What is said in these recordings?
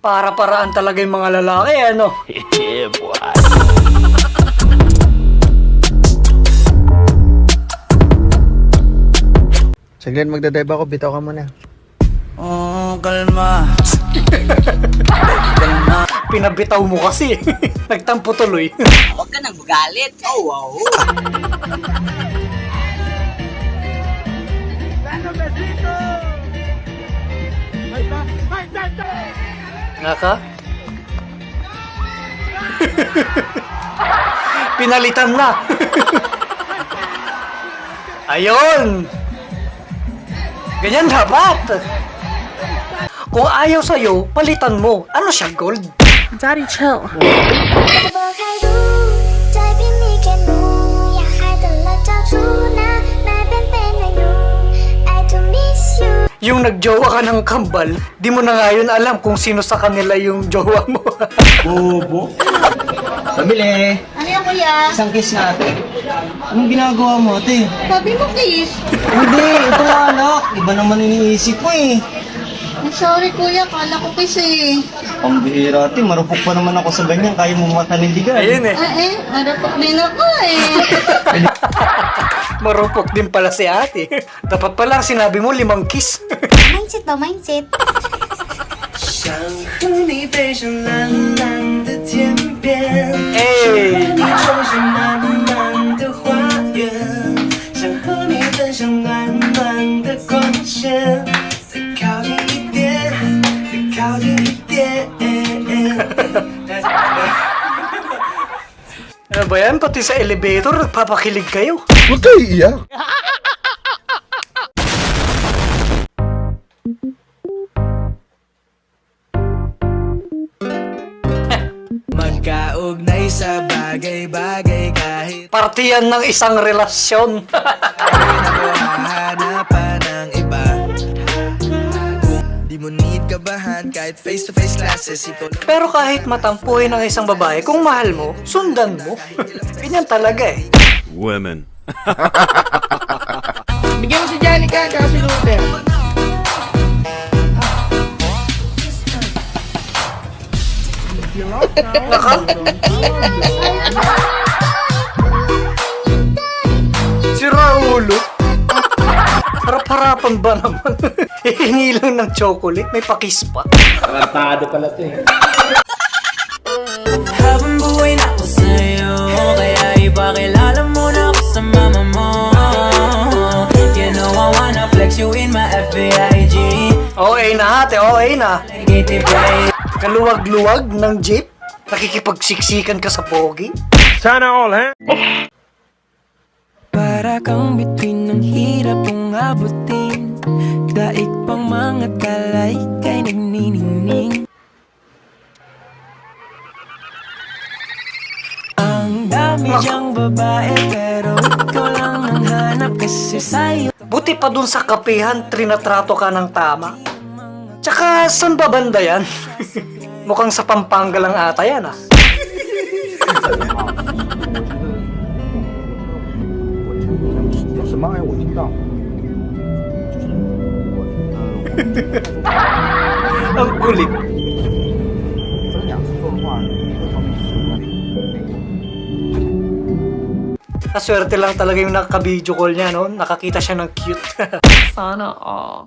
Para-paraan talaga yung mga lalaki, ano? yeah, boy. Saglit magdadrive ako, bitaw ka muna. Oh, kalma. Pinabitaw mo kasi. Nagtampo tuloy. Huwag ka nang magalit. Oh, wow. Nga ka? Pinalitan na. Ayun. Ganyan dapat. Kung ayaw sa'yo, palitan mo. Ano siya, gold? Daddy, chill. Yung nagjowa ka ng kambal, di mo na ngayon alam kung sino sa kanila yung jowa mo. Bobo. Pabili. Ano yan, kuya? Isang kiss natin. Anong ginagawa mo, ate? Sabi mo, kiss. Hindi, ito nga anak. Iba naman iniisip ko eh. Ay, sorry, kuya. Kala ko kiss eh. Ang bihira, ate. Marupok pa naman ako sa ganyan. Kaya mo matanindigan. Ayun eh. Ah, eh. Marupok din ako eh. Marupok din pala si ate. Dapat pala sinabi mo limang kiss. mindset ba mindset 想和你飞上蓝蓝的天边， hey! 你种下满满的花园，想和你分享暖暖的光线， Ba yan? Pati sa elevator, nagpapakilig kayo. Huwag kayo iiyak. Magkaugnay sa bagay-bagay kahit Parte yan ng isang relasyon. Kabahan kahit face-to-face classes Ikaw lang Pero kahit matampuhin ng isang babae, kung mahal mo, sundan mo. Ganyan talaga eh. Women. Bigyan mo si Janica, tsaka si Luther. Naka? si Harap-harapan ba naman? Hihingi lang ng chocolate, may pakis pa. Habang buhay na ako sa'yo Kaya ipakilala mo na ako sa mama mo You know I wanna flex you in my FBIG Okay na ate, okay na. Kaluwag-luwag ng jeep? Nakikipagsiksikan ka sa pogi? Para kang bituin ng hirap kong abutin Daig pang mga talay kay nagniningning Ang dami diyang babae pero ikaw lang ang hanap kasi sa'yo Buti pa dun sa kapihan, trinatrato ka ng tama. Tsaka, saan ba banda yan? Mukhang sa Pampanga lang ata yan ah. Ang kulit. Kaswerte lang talaga yung nakaka-video call niya, no? Nakakita siya ng cute. Sana all.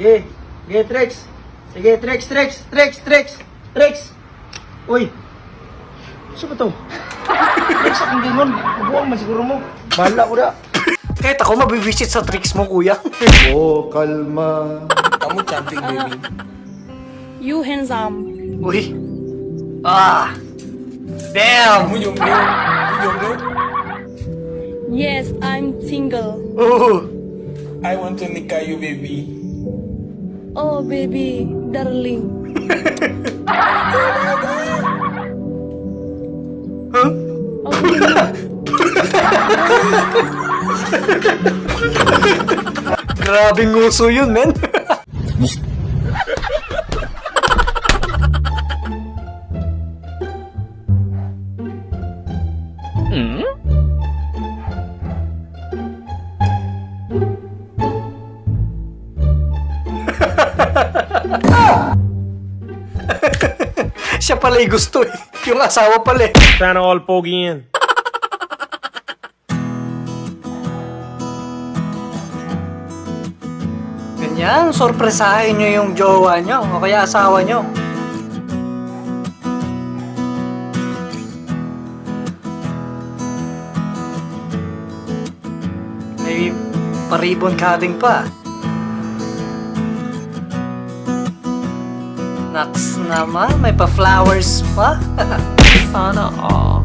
Sige, sige, Trex. Sige, Trex, Trex, Trex, Trex, Trex. Uy. Saan ba to? Trex, akong gingon. Bubuang man siguro mo. Bahala ko na. Kahit ako mabibisit sa tricks mo, kuya. Oh, kalma. You handsome. Uy. Ah. Damn. Yes, I'm single. Oh. I want to nikah you, baby. Oh, baby, darling. Huh? Okay. Grabing nguso yun, men. Siya pala gusto eh. Yung asawa pala eh. Sana all pogi yan. Ganyan, sorpresahin nyo yung jowa nyo o kaya asawa nyo. May paribon cutting pa. Naks naman, may pa-flowers pa. Sana all.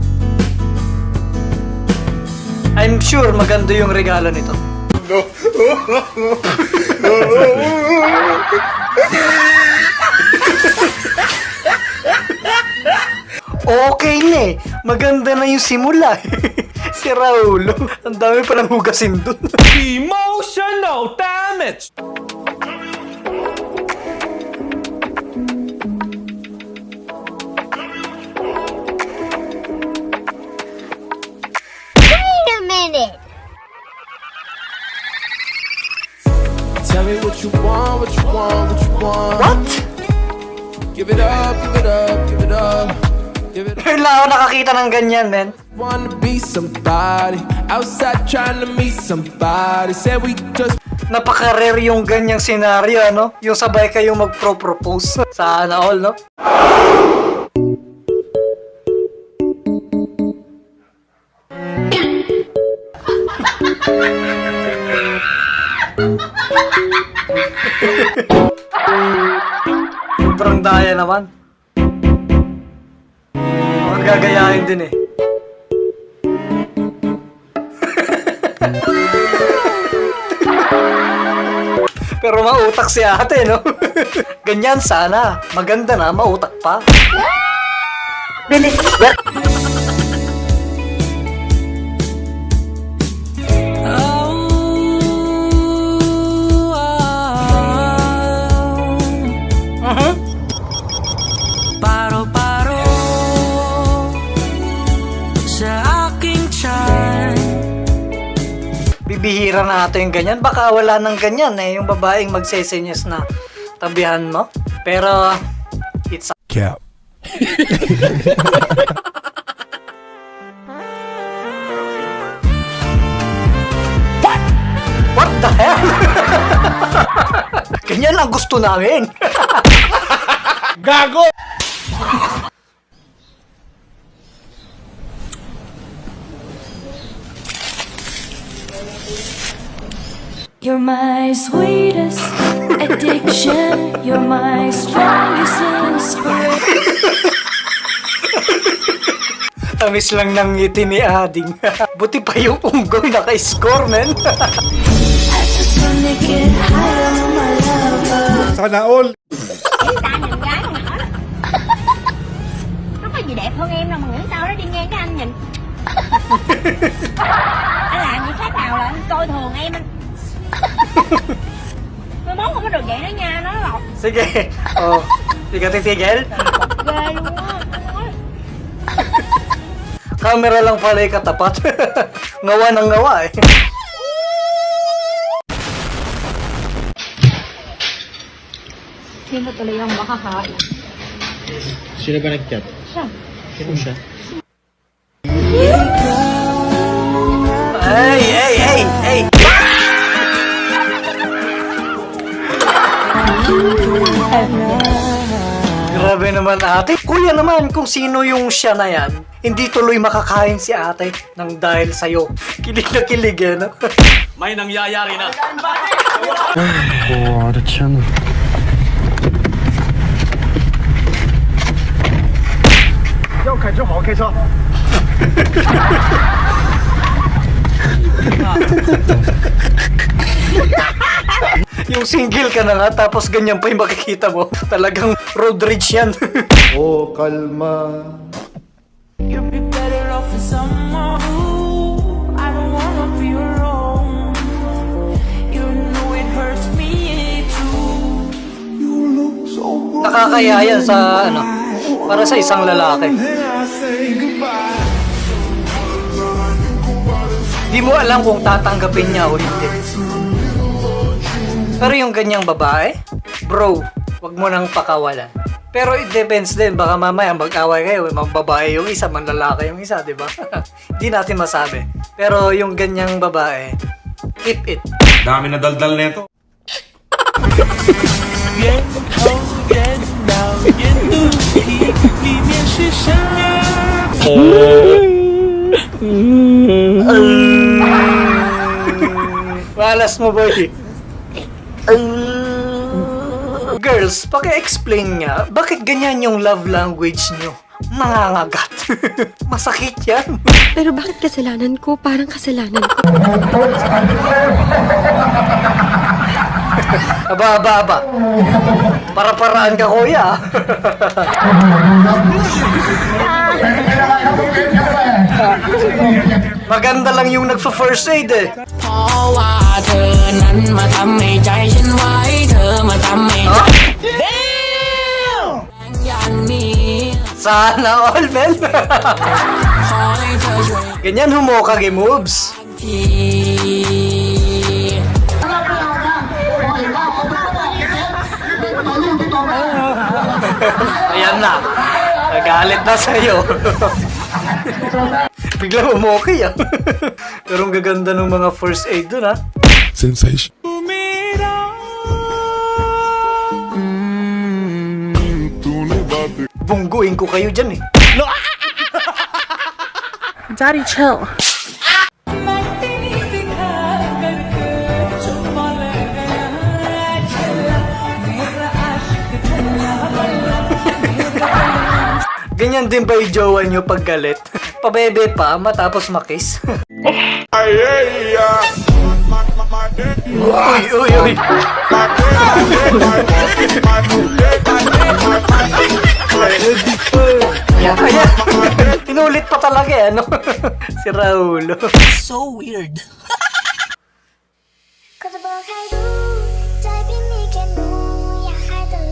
I'm sure maganda yung regalo nito. Okay na eh. Maganda na yung simula. si Raulo. Ang dami palang hugasin dun. Emotional damage! You want, what you want, what you want. What? Give it up, give it up, give it up. Give it up. Lang ako nakakita ng ganyan, men. Wanna be somebody outside trying to meet somebody. Said we just Napaka-rare yung ganyang senaryo, ano? Yung sabay kayong magpro-propose. Sana all, no? Sobrang daya naman. Mukhang gagayahin din eh. Pero mautak si ate, no? Ganyan sana. Maganda na, mautak pa. Mhm. Bibihira na ito yung ganyan. Baka wala nang ganyan eh. Yung babaeng magsesenyas na tabihan mo. Pero, it's Cap. What the hell? Ganyan ang gusto namin. Gago! You're my sweetest addiction. You're my strongest inspiration. Tamis lang ng ngiti ni Ading. Buti pa yung unggol naka-score, men. I just wanna get high on my lover. Sana all. Nó có gì đẹp hơn em đâu mà nghĩ sao đó đi ngang cái anh nhìn Anh làm gì khác nào là anh coi thường em anh Được vậy đó nha, nó lọt Sige. Oh, di ka titigil. ghê luôn á Camera lang pala yung katapat. ngawa ng ngawa eh. Sino tuloy ang makakain? Sino ba nag-chat? Siya. Sino siya? Ay, ay, ay, ay. Grabe naman ate. Kuya naman, kung sino yung siya na yan, hindi tuloy makakain si ate ng dahil sa'yo. Kilig na kilig eh, no? May nangyayari na. Ay, what a channel. Yo, kay okay, so yung single ka na nga, tapos ganyan pa yung makikita mo. Talagang road rage yan. Oh, kalma. You'd be better off with someone who I don't wanna be alone. You know it hurts me too. Nakakaya yan sa, ano, para sa isang lalaki. Di mo alam kung tatanggapin niya o hindi. Pero yung ganyang babae, bro, wag mo nang pakawalan. Pero it depends din. Baka mamaya mag-away kayo. Magbabae yung isa, manlalaki yung isa, di ba? Hindi natin masabi. Pero yung ganyang babae, keep it. Dami na daldal nito. Walas mo, boy. Girls, paki-explain nga, bakit ganyan yung love language nyo? Nangangagat. Masakit yan. Pero bakit kasalanan ko? Parang kasalanan ko. Aba, aba, aba. Para-paraan ka, kuya. Maganda lang yung nagpa-first aid eh. เพราะว่าเธอนั้นมาทำให้ใจฉันไว้ เธอมาทำให้ใจ Sana all, men. Ganyan humokage moves. Ayan na. Nagalit na sa'yo. Bigla mo humokay ah. Eh. Pero ang gaganda ng mga first aid dun ah. Sensation. Bungguin ko kayo dyan eh. Daddy, chill. Ganyan din ba yung jowa nyo pag galit? Pabebe pa matapos makis? uy, uy, uy. Ready pa. Tinulit pa talaga eh, ano? si Raulo. So weird.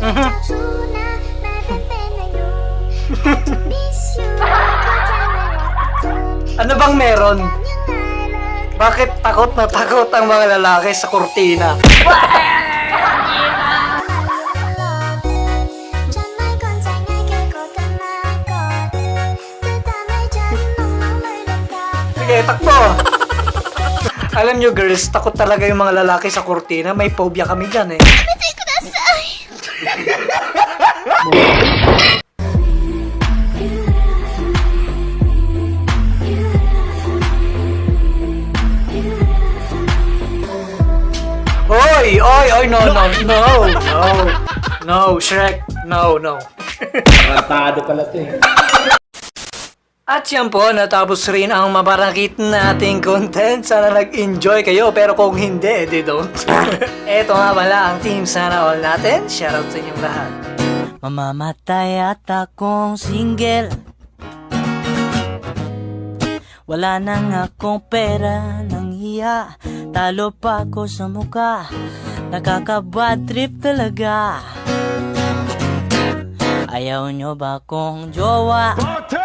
Mhm. ano bang meron? Bakit takot na takot ang mga lalaki sa kurtina? Sige, takbo! Alam nyo girls, takot talaga yung mga lalaki sa kurtina. May phobia kami dyan eh. Oy! Oy! Oy! No! No! No! No! No! Shrek! No! No! Tarantado pala to eh. At yan po, natapos rin ang mabarakit nating content. Sana nag-enjoy kayo, pero kung hindi, edi don't. Eto nga pala ang team Sana All natin. Shoutout sa inyong lahat. Mamamatay at akong single Wala nang akong pera ng hiya Talo pa ako sa muka Nakakabad trip talaga Ayaw nyo ba kong jowa? Spartans!